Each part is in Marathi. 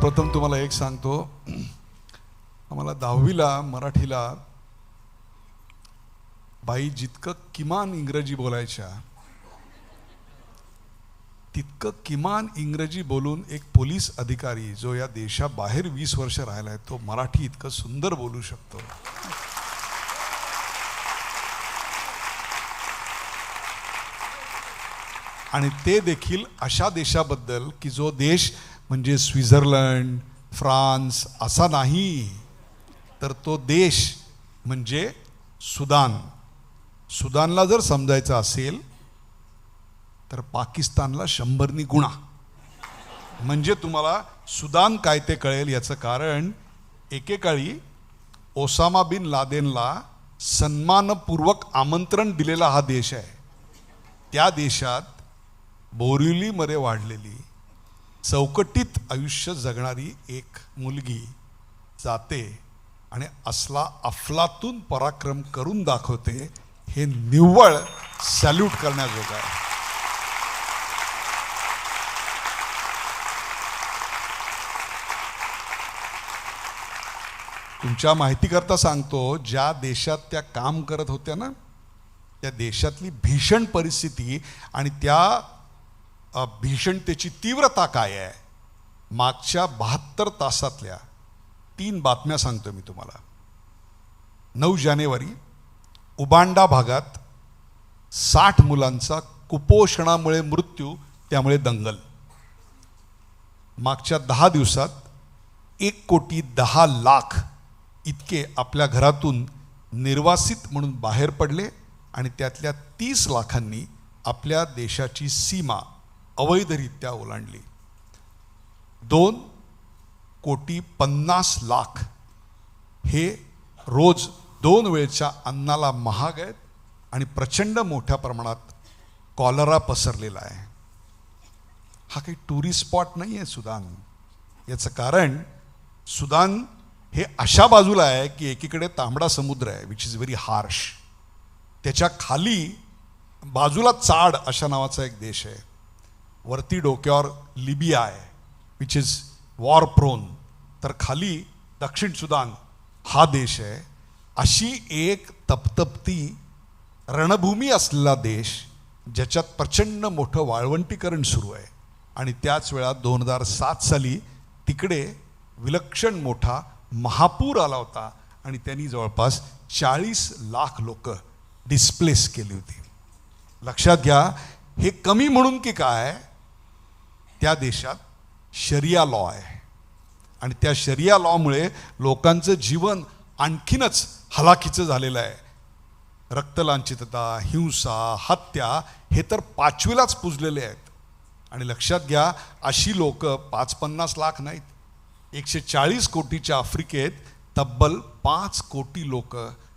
प्रथम तुम्हाला एक सांगतो. आम्हाला दहावीला मराठीला बाई जितकं किमान इंग्रजी बोलायच्या तितकं किमान इंग्रजी बोलून एक पोलीस अधिकारी जो या देशाबाहेर वीस वर्ष राहिला आहे तो मराठी इतकं सुंदर बोलू शकतो. आणि ते देखील अशा देशाबद्दल की जो देश म्हणजे स्वित्झर्लंड फ्रान्स असा नाही तर तो देश म्हणजे सुदान. सुदानला जर समजायचं असेल तर पाकिस्तानला शंभरनी गुणा. म्हणजे तुम्हाला सुदान काय ते कळेल याचं कारण एकेकाळी ओसामा बिन लादेनला सन्मानपूर्वक आमंत्रण दिलेला हा देश आहे. त्या देशात बोरिवलीमध्ये वाढलेली चौकटीत आयुष्य जगणारी एक मुलगी जाते आणि असला अफलातून पराक्रम करून दाखवते हे निव्वळ सॅल्यूट करण्याजोगं आहे. तुमच्या माहितीकरता सांगतो ज्या देशात त्या काम करत होत्या ना त्या देशातली भीषण परिस्थिती आणि त्या भीषणतेची तीव्रता काय आहे? मागच्या बहात्तर तासातल्या तीन बातम्या सांगतो मी तुम्हाला. नऊ जानेवारी उबांडा भागात साठ मुलांचा कुपोषणामुळे मृत्यू त्यामुळे दंगल. मागच्या दहा दिवसात एक कोटी दहा लाख इतके आपल्या घरातून निर्वासित म्हणून बाहेर पडले आणि त्यातल्या तीस लाखांनी आपल्या देशाची सीमा अवैधरित्या ओलांडली. दोन कोटी पन्नास लाख हे रोज दोन वेळच्या अन्नाला महाग आहेत आणि प्रचंड मोठ्या प्रमाणात कॉलरा पसरलेला आहे. हा काही टुरिस्ट स्पॉट नाही आहे सुदान. याचं कारण सुदान हे अशा बाजूला आहे की एकीकडे तांबडा समुद्र आहे विच इज व्हेरी हार्श त्याच्याखाली बाजूला चाड अशा नावाचा एक देश आहे. वरती डोक्यावर लिबिया आहे विच इज वॉर प्रोन तर खाली दक्षिण सुदान हा देश आहे. अशी एक तपतपती रणभूमी असलेला देश ज्याच्यात प्रचंड मोठं वाळवंटीकरण सुरू आहे. आणि त्याच वेळा दोन हजार सात साली तिकडे विलक्षण मोठा महापूर आला होता आणि त्यांनी जवळपास चाळीस लाख लोक डिस्प्लेस केली होती. लक्षात घ्या हे कमी म्हणून की काय? त्या देशात शरिया लॉ आहे. आणि त्या शरिया लॉमुळे लोकांचं जीवन आणखीनच हलाखीचं झालेलं आहे. रक्तलांछितता हिंसा हत्या हे तर पाचवीलाच पुजलेले आहेत. आणि लक्षात घ्या अशी लोक पाच पन्नास लाख नाहीत. एकशे चाळीस कोटीच्या आफ्रिकेत तब्बल पाच कोटी लोक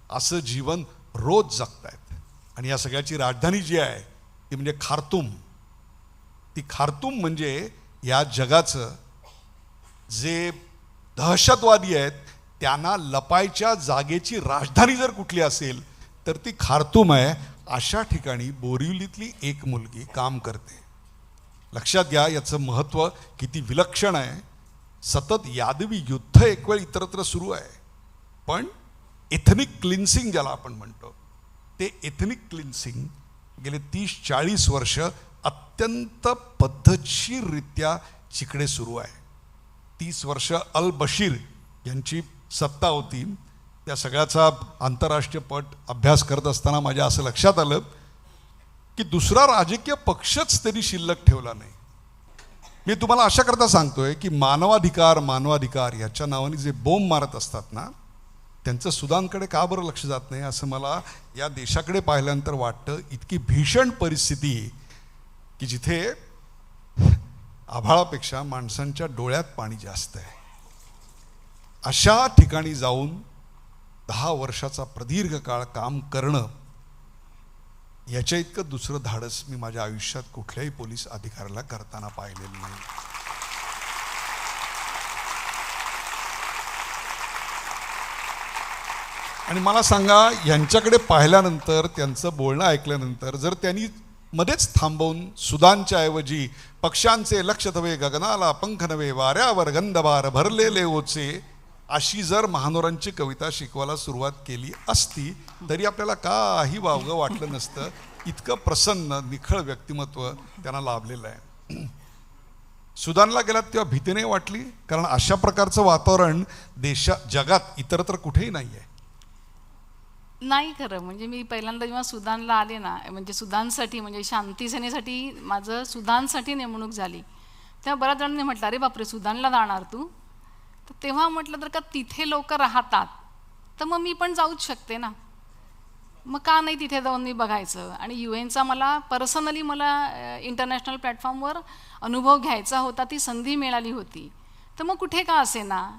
असं जीवन रोज जगत आहेत आणि या सगळ्याची राजधानी जी आहे ती म्हणजे खार्तूम. ती खार्तूम म्हणजे या जगाचं जे दहशतवादी आहेत त्यांना लपायच्या जागेची राजधानी जर कुठली असेल तर ती खार्तूम आहे. अशा ठिकाणी बोरिवलीतली एक मुलगी काम करते. लक्षात घ्या याचं महत्त्व किती विलक्षण आहे. सतत यादवी युद्ध एक वेळ इतरत्र सुरू आहे. पण एथनिक क्लिन्सिंग ज्याला आपण म्हणतो ते एथनिक क्लिन्सिंग गेले तीस चाळीस वर्ष अत्यंत पद्धतशीररित्या चिकडे सुरू आहे. तीस वर्ष अल बशीर यांची सत्ता होती. त्या सगळ्याचा आंतरराष्ट्रीय पट अभ्यास करत असताना माझ्या असं लक्षात आलं की दुसरा राजकीय पक्षच त्यांनी शिल्लक ठेवला नाही. मी तुम्हाला अशा करता सांगतोय की मानवाधिकार मानवाधिकार याच्या नावाने जे बोंब मारत असतात ना त्यांचं सुदानकडे का बरं लक्ष जात नाही असं मला या देशाकडे पाहिल्यानंतर वाटतं. इतकी भीषण परिस्थिती की जिथे आभाळापेक्षा माणसांच्या डोळ्यात पाणी जास्त आहे. अशा ठिकाणी जाऊन दहा वर्षाचा प्रदीर्घ काळ काम करणं याच्या इतकं दुसरं धाडस मी माझ्या आयुष्यात कुठल्याही पोलीस अधिकाऱ्याला करताना पाहिलेलं नाही. आणि मला सांगा यांच्याकडे पाहिल्यानंतर त्यांचं बोलणं ऐकल्यानंतर जर त्यांनी मध्येच थांबवून सुदानच्या ऐवजी पक्ष्यांचे लक्ष तवे गगनाला पंख नवे वाऱ्यावर गंधवार भरलेले ओचे अशी जर महानोरांची कविता शिकवायला सुरुवात केली असती तरी आपल्याला काही वावगं वाटलं नसतं. इतकं प्रसन्न निखळ व्यक्तिमत्व त्यांना लाभलेलं आहे. सुदानला गेलात तेव्हा भीतीने वाटली? कारण अशा प्रकारचं वातावरण देशा जगात इतरत्र कुठेही नाही आहे नाही खरं. म्हणजे मी पहिल्यांदा जेव्हा सुदानला आले ना म्हणजे सुदानसाठी म्हणजे शांतीसेनेसाठी माझं सुदानसाठी नेमणूक झाली. तेव्हा बऱ्याच जणांनी म्हटलं अरे बापरे सुदानला जाणार तू? तर तेव्हा म्हटलं तर का तिथे लोक राहतात तर मग मी पण जाऊच शकते ना. मग का नाही तिथे जाऊन मी बघायचं? आणि यू एनचा मला पर्सनली मला इंटरनॅशनल प्लॅटफॉर्मवर अनुभव घ्यायचा होता ती संधी मिळाली होती. तर मग कुठे का असे ना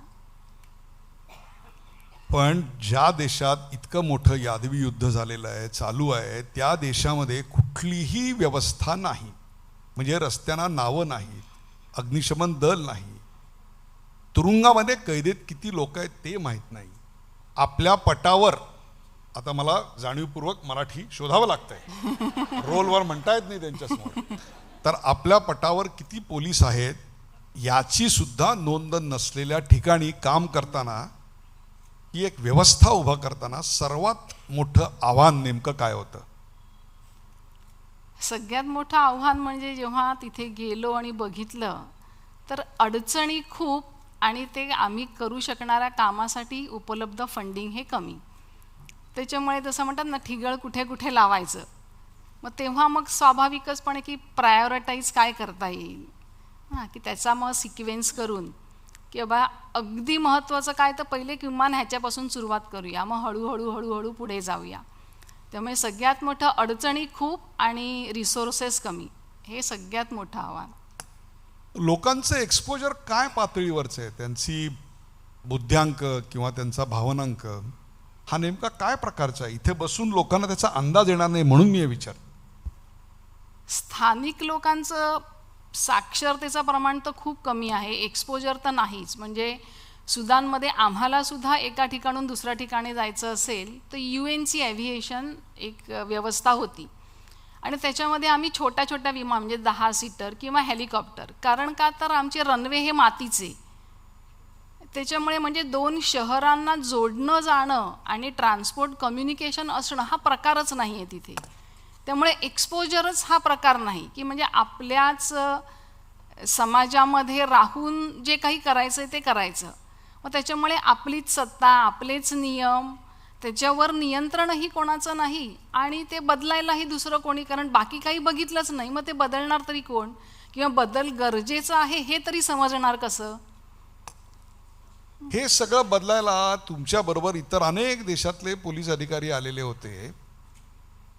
पण ज्या देशात इतकं मोठं यादवी युद्ध झालेलं आहे चालू आहे त्या देशामध्ये कुठलीही व्यवस्था नाही. म्हणजे रस्त्यांना नावं नाहीत अग्निशमन दल नाही. तुरुंगामध्ये कैदेत किती लोक आहेत ते माहीत नाही. आपल्या पटावर आता मला जाणीवपूर्वक मराठी शोधावं लागतंय. रोलवर म्हणता येत नाही त्यांच्यासमोर. तर आपल्या पटावर किती पोलीस आहेत याची सुद्धा नोंद नसलेल्या ठिकाणी काम करताना ही एक व्यवस्था उभा करताना सर्वात मोठं आव्हान नेमकं काय होतं? सगळ्यात मोठं आव्हान म्हणजे जेव्हा तिथे गेलो आणि बघितलं तर अडचणी खूप आणि ते आम्ही करू शकणाऱ्या कामासाठी उपलब्ध फंडिंग हे कमी. त्याच्यामुळे जसं म्हणतात ना ठिगळ कुठे कुठे लावायचं. मग तेव्हा मग स्वाभाविकचपणे की प्रायोरिटाईज काय करता येईल? हां की त्याचा मग सिक्वेन्स करून की बाबा अगदी महत्त्वाचं काय तर पहिले किमान ह्याच्यापासून सुरुवात करूया. मग हळूहळू हळूहळू पुढे जाऊया. त्यामुळे सगळ्यात मोठं अडचणी खूप आणि रिसोर्सेस कमी. हे सगळ्यात मोठं आव्हान. लोकांचं एक्सपोजर काय पातळीवरचं आहे? त्यांची बुद्ध्यांक किंवा त्यांचा भावनांक हा नेमका काय प्रकारचा आहे? इथे बसून लोकांना त्याचा अंदाज येणार नाही म्हणून मी हे विचार स्थानिक लोकांचं साक्षरतेचं प्रमाण तर खूप कमी आहे एक्सपोजर तर नाहीच. म्हणजे सुदानमध्ये आम्हाला सुद्धा एका ठिकाणून दुसऱ्या ठिकाणी जायचं असेल तर यू एन सी ॲव्हिएशन एक व्यवस्था होती. आणि त्याच्यामध्ये आम्ही छोट्या छोट्या विमान म्हणजे दहा सीटर किंवा हेलिकॉप्टर. कारण का? तर आमचे रनवे हे मातीचे. त्याच्यामुळे म्हणजे दोन शहरांना जोडणं जाणं आणि ट्रान्सपोर्ट कम्युनिकेशन असणं हा प्रकारच नाही आहे तिथे. त्यामुळे एक्सपोजरच हा प्रकार नाही. की म्हणजे आपल्याच समाजामध्ये राहून जे काही करायचं आहे ते करायचं. मग त्याच्यामुळे आपलीच सत्ता आपलेच नियम त्याच्यावर नियंत्रणही कोणाचं नाही आणि ते बदलायलाही दुसरं कोणी कारण बाकी काही बघितलंच नाही मग ते बदलणार तरी कोण? किंवा बदल गरजेचं आहे हे तरी समजणार कसं? हे सगळं बदलायला तुमच्याबरोबर इतर अनेक देशातले पोलीस अधिकारी आलेले होते.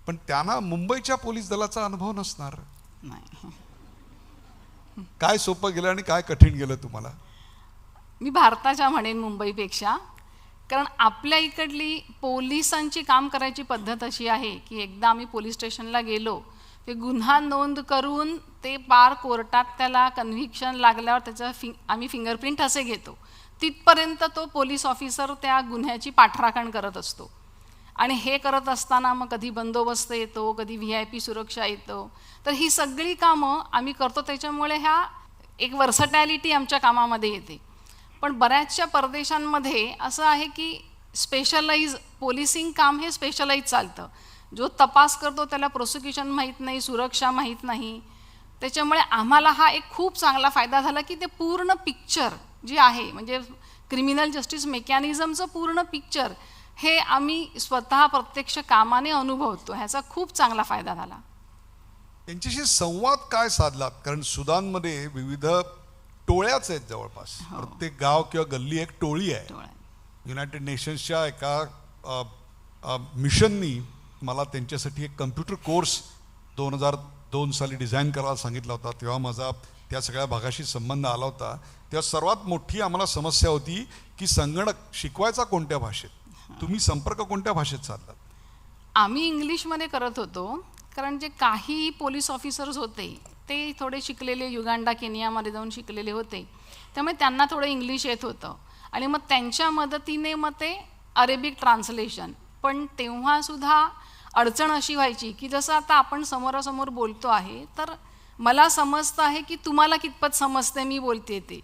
पण त्यांना मुंबईच्या पोलीस दलाचा अनुभव नसणार. नाही. काय सोपं गेलं आणि काय कठीण गेलं तुम्हाला? मी भारताच्या म्हणेन मुंबईपेक्षा. कारण आपल्या इकडली पोलिसांची काम करायची पद्धत अशी आहे की एकदा आम्ही पोलीस स्टेशनला गेलो ते गुन्हा नोंद करून ते पार कोर्टात त्याला कन्व्हिक्शन लागल्यावर त्याचं फिंग आम्ही फिंगरप्रिंट असे घेतो. तिथपर्यंत तो पोलीस ऑफिसर त्या गुन्ह्याची पाठराखण करत असतो. आणि हे करत असताना मग कधी बंदोबस्त येतो कधी व्ही आय पी सुरक्षा येतो. तर ही सगळी कामं आम्ही करतो. त्याच्यामुळे ह्या एक वर्सटॅलिटी आमच्या कामामध्ये येते. पण बऱ्याचशा परदेशांमध्ये असं आहे की स्पेशलाइज पोलिसिंग काम हे स्पेशलाइज चालतं. जो तपास करतो त्याला प्रोसिक्युशन माहीत नाही सुरक्षा माहीत नाही. त्याच्यामुळे आम्हाला हा एक खूप चांगला फायदा झाला की ते पूर्ण पिक्चर जे आहे म्हणजे क्रिमिनल जस्टिस मेकॅनिझमचं पूर्ण पिक्चर हे आम्ही स्वतः प्रत्यक्ष कामाने अनुभवतो. ह्याचा खूप चांगला फायदा झाला. त्यांच्याशी संवाद काय साधलात? कारण सुदानमध्ये विविध टोळ्याच आहेत जवळपास. प्रत्येक गाव किंवा गल्ली एक टोळी आहे. युनायटेड नेशन्सच्या एका मिशननी मला त्यांच्यासाठी एक कम्प्युटर कोर्स दोन हजार दोन साली डिझाईन करायला सांगितला होता. तेव्हा माझा त्या सगळ्या भागाशी संबंध आला होता. तेव्हा सर्वात मोठी आम्हाला समस्या होती की संगणक शिकवायचा कोणत्या भाषेत? तुम्ही संपर्क कोणत्या भाषेत साधलात? आम्ही इंग्लिशमध्ये करत होतो कारण जे काही पोलीस ऑफिसर्स होते ते थोडे शिकलेले युगांडा केनियामध्ये जाऊन शिकलेले होते. त्यामुळे त्यांना थोडं इंग्लिश येत होतं. आणि मग त्यांच्या मदतीने मग ते अरेबिक ट्रान्सलेशन. पण तेव्हासुद्धा अडचण अशी व्हायची की जसं आता आपण समोरासमोर बोलतो आहे तर मला समजतं आहे की तुम्हाला कितपत समजते मी बोलते ते.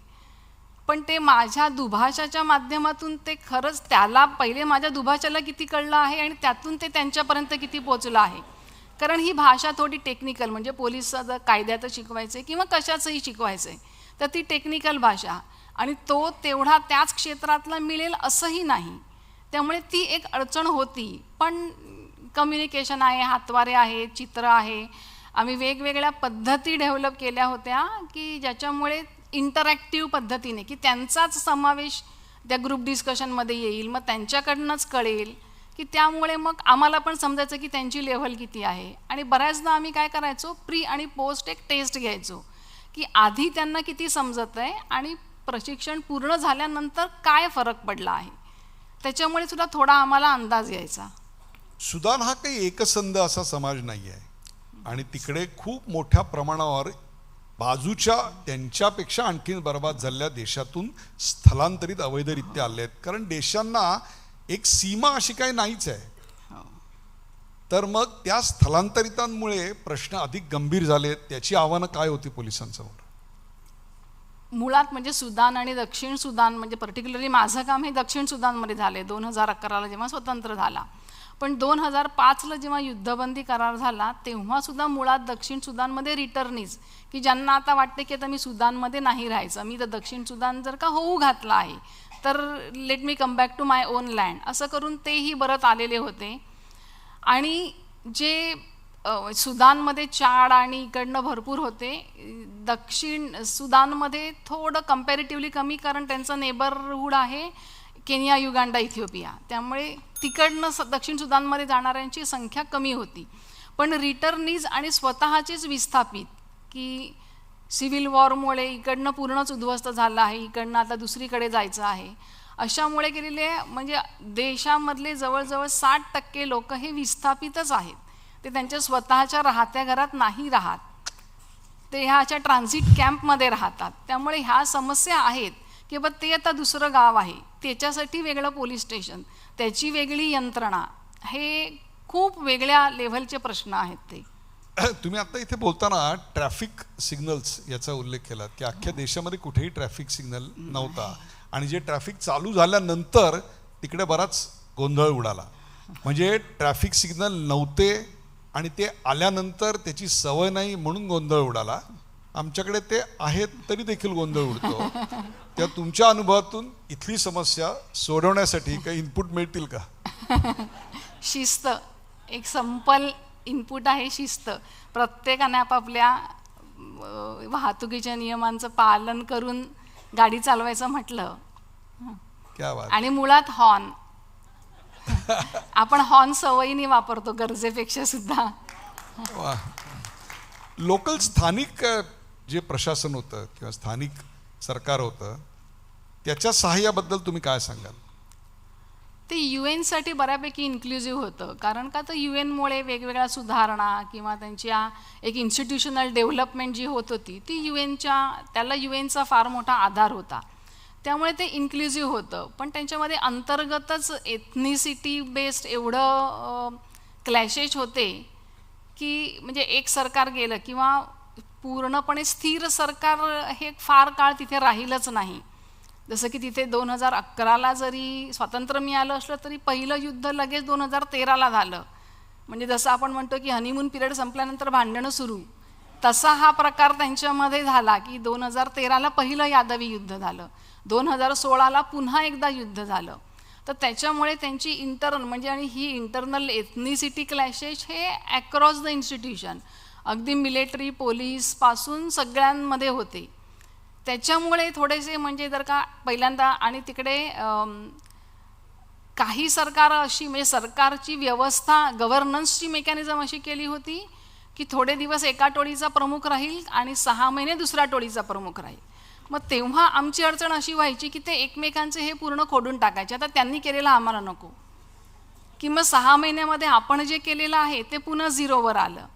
पण ते माझ्या दुभाषाच्या माध्यमातून ते खरंच त्याला पहिले माझ्या दुभाषाला किती कळलं आहे आणि त्यातून ते त्यांच्यापर्यंत किती पोचलं आहे? कारण ही भाषा थोडी टेक्निकल म्हणजे पोलिसाचं जर कायद्याचं शिकवायचं आहे किंवा कशाचंही शिकवायचं आहे तर ती टेक्निकल भाषा. आणि तो तेवढा त्याच क्षेत्रातला मिळेल असंही नाही. त्यामुळे ती एक अडचण होती. पण कम्युनिकेशन आहे हातवारे आहे चित्र आहे. आम्ही वेगवेगळ्या पद्धती डेव्हलप केल्या होत्या की ज्याच्यामुळे इंटरॅक्टिव्ह पद्धतीने की त्यांचाच समावेश त्या ग्रुप डिस्कशनमध्ये येईल मग त्यांच्याकडनंच कळेल की त्यामुळे मग आम्हाला पण समजायचं की त्यांची लेव्हल किती आहे. आणि बऱ्याचदा आम्ही काय करायचो प्री आणि पोस्ट एक टेस्ट घ्यायचो की आधी त्यांना किती समजत आहे आणि प्रशिक्षण पूर्ण झाल्यानंतर काय फरक पडला आहे. त्याच्यामुळे सुद्धा थोडा आम्हाला अंदाज यायचा. सुदान हा काही एकसंध असा समाज नाही आहे आणि तिकडे खूप मोठ्या प्रमाणावर बाजूच्या त्यांच्यापेक्षा आणखीन बर्बाद झालेल्या देशातून स्थलांतरित अवैधरित्या आले आहेत कारण देशांना एक सीमा अशी काही नाहीच आहे. तर मग त्या स्थलांतरितांमुळे प्रश्न अधिक गंभीर झाले त्याची आव्हानं काय होती पोलिसांसमोर? मुळात म्हणजे सुदान आणि दक्षिण सुदान म्हणजे पर्टिक्युलरली माझं काम हे दक्षिण सुदानमध्ये झाले दोन हजार अकराला जेव्हा स्वतंत्र झाला. पण दोन हजार पाचला जेव्हा युद्धबंदी करार झाला तेव्हासुद्धा मुळात दक्षिण सुदानमध्ये रिटर्नीज. की ज्यांना आता वाटते की आता मी सुदानमध्ये नाही राहायचं मी तर दक्षिण सुदान जर का होऊ घातला आहे तर let me come back to my own land असं करून तेही बरत आलेले होते. आणि जे सुदानमध्ये चाड आणि इकडनं भरपूर होते दक्षिण सुदानमध्ये थोडं कम्पॅरेटिव्हली कमी कारण त्यांचं नेबरहूड आहे. Kenya Uganda Ethiopia. त्यामुळे तिकडनं स दक्षिण सुदानमध्ये जाणाऱ्यांची संख्या कमी होती. पण रिटर्नीज आणि स्वतःचेच विस्थापित की सिव्हिल वॉरमुळे इकडनं पूर्णच उद्ध्वस्त झालं आहे इकडनं आता दुसरीकडे जायचं आहे. अशामुळे गेलेले म्हणजे देशामधले जवळजवळ साठ टक्के लोक हे विस्थापितच आहेत. ते त्यांच्या स्वतःच्या राहत्या घरात नाही राहत. ते ह्या अशा ट्रान्झिट कॅम्पमध्ये राहतात. त्यामुळे ह्या समस्या आहेत की बा ते आता दुसरं गाव आहे. त्याच्यासाठी वेगळं पोलीस स्टेशन. त्याची वेगळी यंत्रणा. हे खूप वेगळ्या लेव्हलचे प्रश्न आहेत ते. तुम्ही आता इथे बोलताना ट्रॅफिक सिग्नल्स याचा उल्लेख केला. की अख्ख्या देशामध्ये कुठेही ट्रॅफिक सिग्नल नव्हता. आणि जे ट्रॅफिक चालू झाल्यानंतर तिकडे बराच गोंधळ उडाला. म्हणजे ट्रॅफिक सिग्नल नव्हते आणि ते आल्यानंतर त्याची सवय नाही म्हणून गोंधळ उडाला. आमच्याकडे ते आहेत तरी देखील गोंधळ उडतो. त्या तुमच्या अनुभवातून इथली समस्या सोडवण्यासाठी काही इनपुट मिळतील का? शिस्त. एक संपल इनपुट आहे शिस्त. प्रत्येकाने आपापल्या वाहतुकीच्या नियमांचं पालन करून गाडी चालवायचं म्हटलं. क्या बात आणि मुळात हॉर्न आपण हॉर्न सवयीने वापरतो गरजेपेक्षा सुद्धा. लोकल स्थानिक जे प्रशासन होतं किंवा स्थानिक सरकार होतं त्याच्या सहाय्याबद्दल तुम्ही काय सांगाल? ते यू एनसाठी बऱ्यापैकी इन्क्लुझिव्ह होतं. कारण का तर यू एनमुळे वेगवेगळ्या सुधारणा किंवा त्यांच्या एक इन्स्टिट्यूशनल डेव्हलपमेंट जी होत होती ती यू एनच्या त्याला यू एनचा फार मोठा आधार होता. त्यामुळे ते इन्क्लुझिव्ह होतं. पण त्यांच्यामध्ये अंतर्गतच एथनिसिटी बेस्ड एवढं क्लॅशेज होते की म्हणजे एक सरकार गेलं किंवा पूर्णपणे स्थिर सरकार हे फार काळ तिथे राहिलंच नाही. जसं की तिथे दोन हजार अकराला जरी स्वातंत्र्य मिळालं असलं तरी पहिलं युद्ध लगेच दोन हजार तेराला झालं. म्हणजे जसं आपण म्हणतो की हनीमून पिरियड संपल्यानंतर भांडणं सुरू. तसा हा प्रकार त्यांच्यामध्ये झाला की दोन हजार तेराला पहिलं यादवी युद्ध झालं. दोन हजार सोळाला पुन्हा एकदा युद्ध झालं. तर त्याच्यामुळे त्यांची इंटर्न म्हणजे आणि ही इंटरनल एथनिसिटी क्लॅशेस हे अक्रॉस द इन्स्टिट्यूशन अगदी मिलिटरी पोलीसपासून सगळ्यांमध्ये होते. त्याच्यामुळे थोडेसे म्हणजे जर का पहिल्यांदा आणि तिकडे काही सरकार अशी म्हणजे सरकारची व्यवस्था गव्हर्नन्सची मेकॅनिझम अशी केली होती की थोडे दिवस एका टोळीचा प्रमुख राहील आणि सहा महिने दुसऱ्या टोळीचा प्रमुख राहील. मग तेव्हा आमची अडचण अशी व्हायची की ते एकमेकांचे हे पूर्ण खोडून टाकायचे. आता त्यांनी केलेलं आम्हाला नको. की मग सहा महिन्यामध्ये आपण जे केलेलं आहे ते पुन्हा झिरोवर आलं.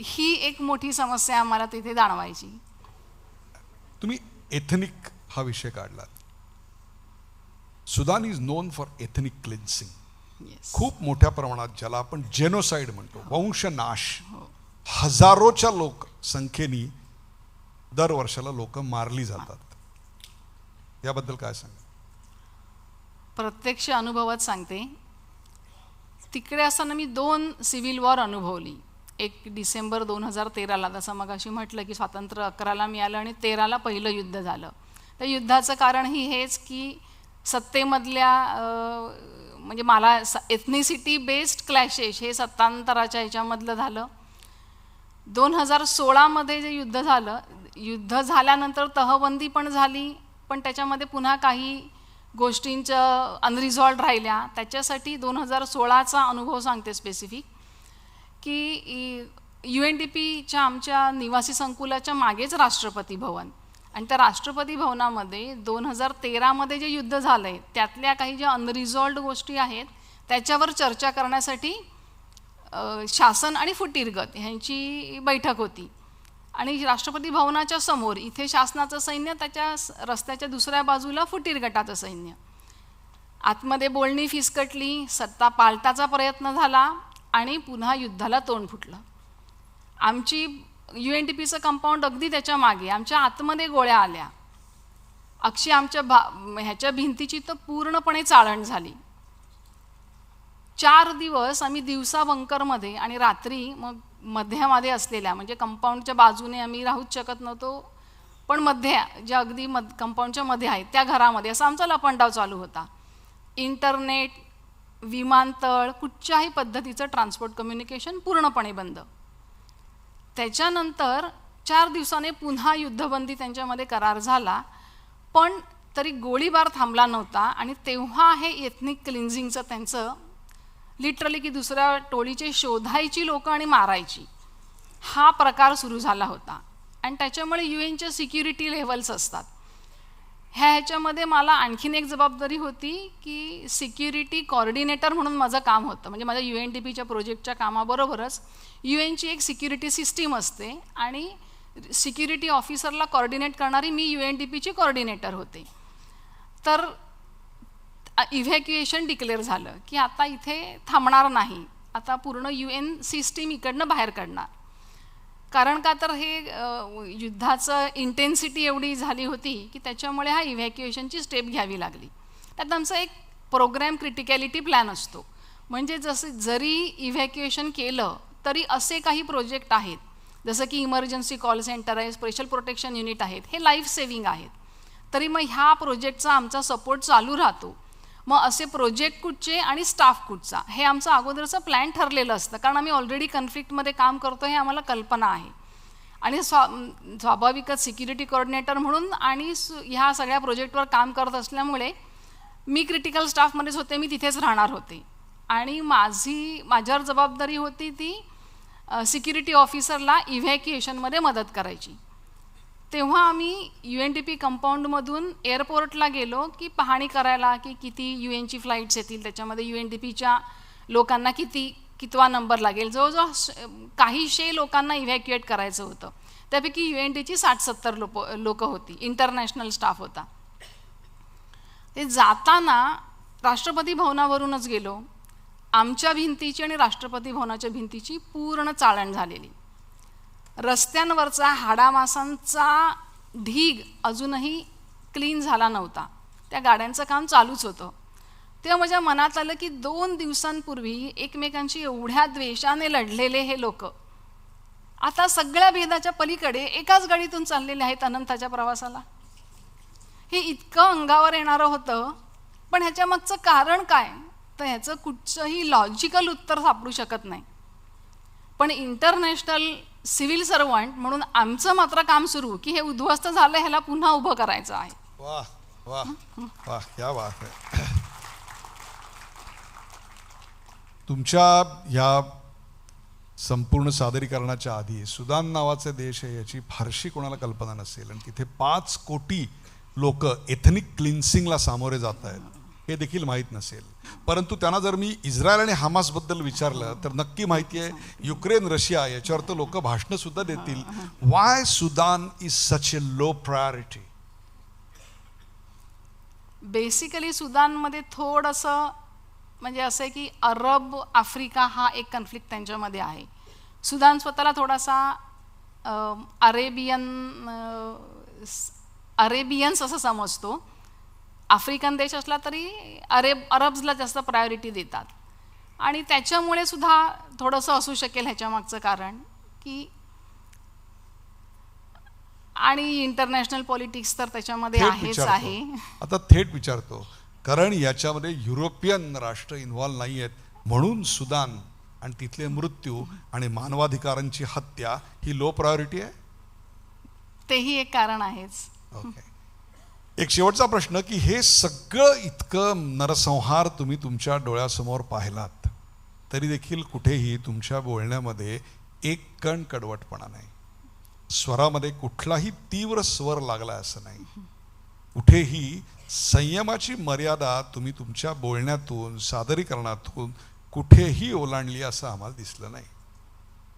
ही एक मोठी समस्या आम्हाला तिथे जाणवायची. तुम्ही एथनिक हा विषय काढलात. Sudan is known for ethnic cleansing yes खूप मोठ्या प्रमाणात ज्याला आपण जेनोसाइड म्हणतो वंशनाश. हजारोच्या लोक संख्येने दर वर्षाला लोक मारली जातात. याबद्दल काय सांगा प्रत्यक्ष अनुभवात सांगते. तिकडे असताना मी दोन सिव्हिल वॉर अनुभवली. एक डिसेंबर दोन हजार तेराला जसं मग अशी म्हटलं की स्वातंत्र्य अकराला मिळालं आणि तेराला पहिलं युद्ध झालं. तर युद्धाचं कारणही हेच की सत्तेमधल्या म्हणजे मला एथनिसिटी बेस्ड क्लॅशेस हे सत्तांतराच्या ह्याच्यामधलं झालं. दोन हजार सोळामध्ये जे युद्ध झालं युद्ध झाल्यानंतर तहबंदी पण झाली पण त्याच्यामध्ये पुन्हा काही गोष्टींचं अनरिझॉल्ड राहिल्या. त्याच्यासाठी दोन हजार सोळाचा अनुभव सांगते स्पेसिफिक की यू एन डी पीच्या आमच्या निवासी संकुलाच्या मागेच राष्ट्रपती भवन. आणि त्या राष्ट्रपती भवनामध्ये दोन हजार तेरामध्ये जे युद्ध झालं आहे त्यातल्या काही ज्या अनरिझॉल्ड गोष्टी आहेत त्याच्यावर चर्चा करण्यासाठी शासन आणि फुटीरगत ह्यांची बैठक होती. आणि राष्ट्रपती भवनाच्या समोर इथे शासनाचं सैन्य त्याच्या रस्त्याच्या दुसऱ्या बाजूला फुटीर गटाचं सैन्य. आतमध्ये बोलणी फिसकटली सत्ता पालटाचा प्रयत्न झाला आणि पुन्हा युद्धाला तोंड फुटलं. आमची यू एन टी पीचं कंपाऊंड अगदी त्याच्यामागे आमच्या आतमध्ये गोळ्या आल्या. अक्षी आमच्या भा ह्याच्या भिंतीची तर पूर्णपणे चाळण झाली. चार दिवस आम्ही दिवसा बंकरमध्ये आणि रात्री मग मध्यामध्ये असलेल्या म्हणजे कंपाऊंडच्या बाजूने आम्ही राहूच शकत नव्हतो पण मध्ये ज्या अगदी मध कंपाऊंडच्या मध्ये आहेत त्या घरामध्ये असा आमचा लपंडाव चालू होता. इंटरनेट विमानतळ कुठच्याही पद्धतीचं ट्रान्सपोर्ट कम्युनिकेशन पूर्णपणे बंद. त्याच्यानंतर चार दिवसाने पुन्हा युद्धबंदी त्यांच्यामध्ये करार झाला पण तरी गोळीबार थांबला नव्हता आणि तेव्हा हे एथनिक क्लिन्झिंगचं त्यांचं लिटरली की दुसऱ्या टोळीचे शोधायची लोक आणि मारायची हा प्रकार सुरू झाला होता. आणि त्याच्यामुळे यू एनच्या सिक्युरिटी लेव्हल्स असतात. ह्या ह्याच्यामध्ये मला आणखीन एक जबाबदारी होती की सिक्युरिटी कॉर्डिनेटर म्हणून माझं काम होतं. म्हणजे माझ्या यू एन डी पीच्या प्रोजेक्टच्या कामाबरोबरच यू एनची एक सिक्युरिटी सिस्टीम असते आणि सिक्युरिटी ऑफिसरला कॉर्डिनेट करणारी मी यू एन डी पीची कॉर्डिनेटर होते. तर इव्हॅक्युएशन डिक्लेअर झालं की आता इथे थांबणार नाही. आता पूर्ण यू एन सिस्टीम इकडनं बाहेर काढणार. कारण का तर हे युद्धाचं इंटेन्सिटी एवढी झाली होती की त्याच्यामुळे हा इव्हॅक्युएशनची स्टेप घ्यावी लागली. त्यात आमचा एक प्रोग्रॅम क्रिटिकॅलिटी प्लॅन असतो. म्हणजे जसं जरी इव्हॅक्युएशन केलं तरी असे काही प्रोजेक्ट आहेत. जसं की इमर्जन्सी कॉल सेंटर आहे स्पेशल प्रोटेक्शन युनिट आहेत हे लाईफ सेविंग आहेत. तरी मग ह्या प्रोजेक्टचा आमचा सपोर्ट चालू राहतो. मग असे प्रोजेक्ट कुठचे आणि स्टाफ कुठचा? हे आमचं अगोदरचं प्लॅन ठरलेलं असतं. कारण आम्ही ऑलरेडी कन्फ्लिक्टमध्ये काम करतो हे आम्हाला कल्पना आहे. आणि स्वा स्वाभाविकच सिक्युरिटी कोऑर्डिनेटर म्हणून आणि ह्या सगळ्या प्रोजेक्टवर काम करत असल्यामुळे मी क्रिटिकल स्टाफमध्येच होते मी तिथेच राहणार होते. आणि माझी माझ्यावर जबाबदारी होती ती सिक्युरिटी ऑफिसरला इव्हॅक्युएशनमध्ये मदत करायची. तेव्हा आम्ही यू एन टी पी कंपाऊंडमधून एअरपोर्टला गेलो की पाहणी करायला की किती यू एनची फ्लाईट्स येतील. त्याच्यामध्ये यू एन टी पीच्या लोकांना किती कितवा नंबर लागेल. जवळजवळ काहीशे लोकांना इव्हॅक्युएट करायचं होतं. त्यापैकी यू एन टीची साठ सत्तर लोक लोकं होती. इंटरनॅशनल स्टाफ होता. ते जाताना राष्ट्रपती भवनावरूनच गेलो. आमच्या भिंतीची आणि राष्ट्रपती भवनाच्या भिंतीची पूर्ण चाळण झालेली. रस्त्यांवरचा हाडामासांचा ढीग अजूनही क्लीन झाला नव्हता. त्या गाड्यांचं काम चालूच होतं. तेव्हा माझ्या मनात आलं की दोन दिवसांपूर्वी एकमेकांशी एवढ्या द्वेषाने लढलेले हे लोक. आता सगळ्या भेदाच्या पलीकडे एकाच गाडीतून चाललेले आहेत अनंताच्या प्रवासाला. हे इतकं अंगावर येणारं होतं पण ह्याच्या मागचं कारण काय? तर ह्याचं कुठचंही लॉजिकल उत्तर सापडू शकत नाही. पण इंटरनॅशनल सिव्हिल सर्वंट म्हणून आमचं मात्र काम सुरू की हे उद्ध्वस्त झालं ह्याला पुन्हा उभं करायचं आहे. वाह वा वा क्या बात है. तुमच्या ह्या संपूर्ण सादरीकरणाच्या आधी सुदान नावाचे देश आहे याची फारशी कोणाला कल्पना नसेल. आणि तिथे पाच कोटी लोक एथनिक क्लिन्सिंगला सामोरे जात आहेत. हे देखील माहीत नसेल. परंतु त्यांना जर मी इस्रायल आणि हमासबद्दल विचारलं तर नक्की माहिती आहे युक्रेन रशिया याच्यावर तर लोक भाषणंसुद्धा देतील. Why Sudan is such a low priority basically सुदानमध्ये थोडंसं म्हणजे असं आहे की अरब आफ्रिका हा एक कन्फ्लिक्ट त्यांच्यामध्ये आहे. सुदान स्वतःला थोडासा अरेबियन अरेबियन्स असं समजतो. आफ्रिकन देश असला तरी अरेब अरब्सला जास्त प्रायोरिटी देतात. आणि त्याच्यामुळे सुद्धा थोडंसं असू शकेल ह्याच्यामागचं कारण की आणि इंटरनॅशनल पॉलिटिक्स तर त्याच्यामध्ये आहेच आहे. आता थेट विचारतो. कारण याच्यामध्ये युरोपियन राष्ट्र इन्व्हॉल्व नाही आहेत म्हणून सुदान आणि तिथले मृत्यू आणि मानवाधिकारांची हत्या ही लो प्रायोरिटी आहे? तेही एक कारण आहेच. ओके एक शेवटचा प्रश्न की हे सगळं इतकं नरसंहार तुम्ही तुमच्या डोळ्यासमोर पाहिलात तरी देखील कुठेही तुमच्या बोलण्यामध्ये एक कण कडवटपणा नाही. स्वरामध्ये कुठलाही तीव्र स्वर लागला असं नाही. कुठेही संयमाची मर्यादा तुम्ही तुमच्या बोलण्यातून सादरीकरणातून कुठेही ओलांडली असं आम्हाला दिसलं नाही.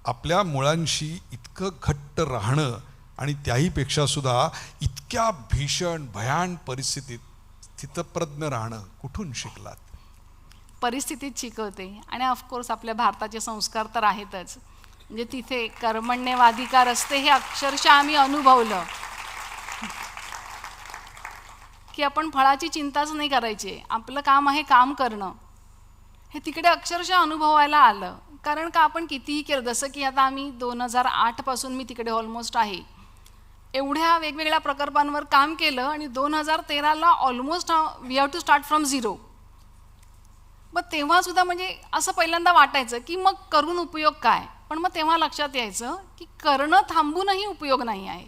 आपल्या मुळांशी इतकं घट्ट राहणं आणि त्याहीपेक्षा सुद्धा इतक्या भीषण भयान परिस्थितीत स्थितप्रज्ञ राहणं कुठून शिकलात? परिस्थितीत शिकवते आणि ऑफकोर्स आपल्या भारताचे संस्कार तर आहेतच. म्हणजे तिथे कर्मण्यवाधिकार असते हे अक्षरशः आम्ही अनुभवलं. की आपण फळाची चिंताच नाही करायची. आपलं काम आहे काम करणं. हे तिकडे अक्षरशः अनुभवायला आलं. कारण का आपण कितीही केलं जसं की आता आम्ही दोन हजार आठपासून मी तिकडे ऑलमोस्ट आहे. एवढ्या वेगवेगळ्या प्रकल्पांवर काम केलं आणि दोन हजार तेराला almost we have to start from zero मग तेव्हा सुद्धा म्हणजे असं पहिल्यांदा वाटायचं की मग करून उपयोग काय? पण मग तेव्हा लक्षात यायचं की करणं थांबूनही उपयोग नाही आहे.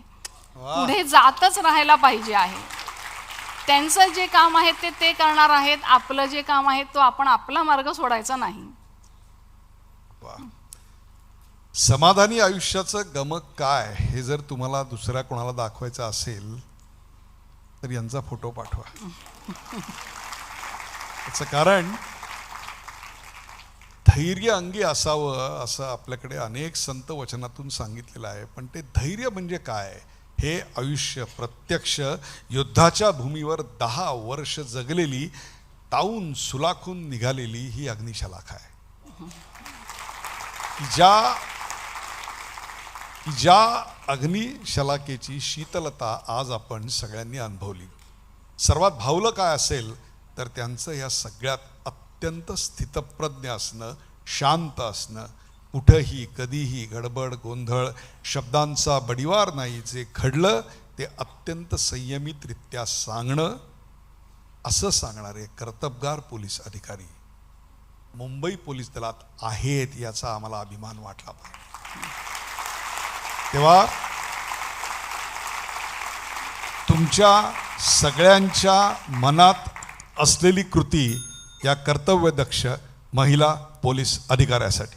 पुढे जातच राहायला पाहिजे आहे. त्यांचं जे काम आहे ते ते करणार आहेत. आपलं जे काम आहे तो आपण आपला मार्ग सोडायचा नाही. समाधानी आयुष्याचं गमक काय हे जर तुम्हाला दुसऱ्या कोणाला दाखवायचं असेल तर यांचा फोटो पाठवा. याचं कारण धैर्य अंगी असावं असं आपल्याकडे अनेक संत वचनातून सांगितलेलं आहे. पण ते धैर्य म्हणजे काय? हे आयुष्य प्रत्यक्ष युद्धाच्या भूमीवर दहा वर्ष जगलेली ताऊन सुलाखून निघालेली ही अग्निशलाखा आहे. ज्या की ज्या अग्निशलाकेची शीतलता आज आपण सगळ्यांनी अनुभवली सर्वात भावलं काय असेल तर त्यांचं या सगळ्यात अत्यंत स्थितप्रज्ञ असणं शांत असणं कुठंही कधीही गडबड गोंधळ शब्दांचा बडिवार नाही जे घडलं ते अत्यंत संयमितरित्या सांगणं असं सांगणारे कर्तबगार पोलीस अधिकारी मुंबई पोलीस दलात आहेत याचा आम्हाला अभिमान वाटला पाहिजे तेव्हा तुमच्या सगळ्यांच्या मनात असलेली कृती या कर्तव्यदक्ष महिला पोलीस अधिकाऱ्यासाठी.